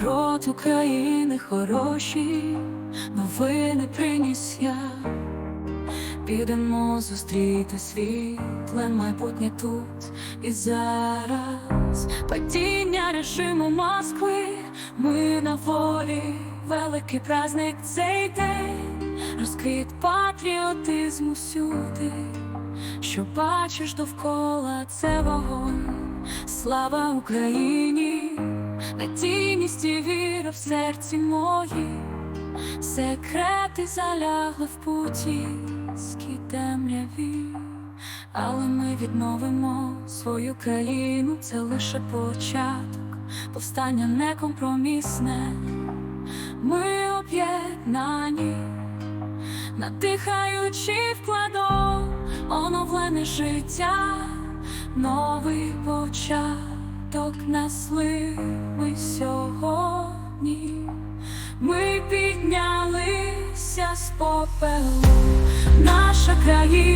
Народ України хороші, новини приніс я. Підемо зустріти світле майбутнє тут і зараз. Падіння режиму Москви, ми на волі, великий праздник цей день, розквіт патріотизму всюди, що бачиш довкола, це вогонь, слава Україні, надійність і віра в серці моїй. Секрети залягли в путінській темряві, але ми відновимо свою країну, це лише початок, повстання некомпромісне. Ми об'єднані, надихаючи вкладом оновлене життя, новий початок несли ми сьогодні. Ми піднялися з попелу, наша країна,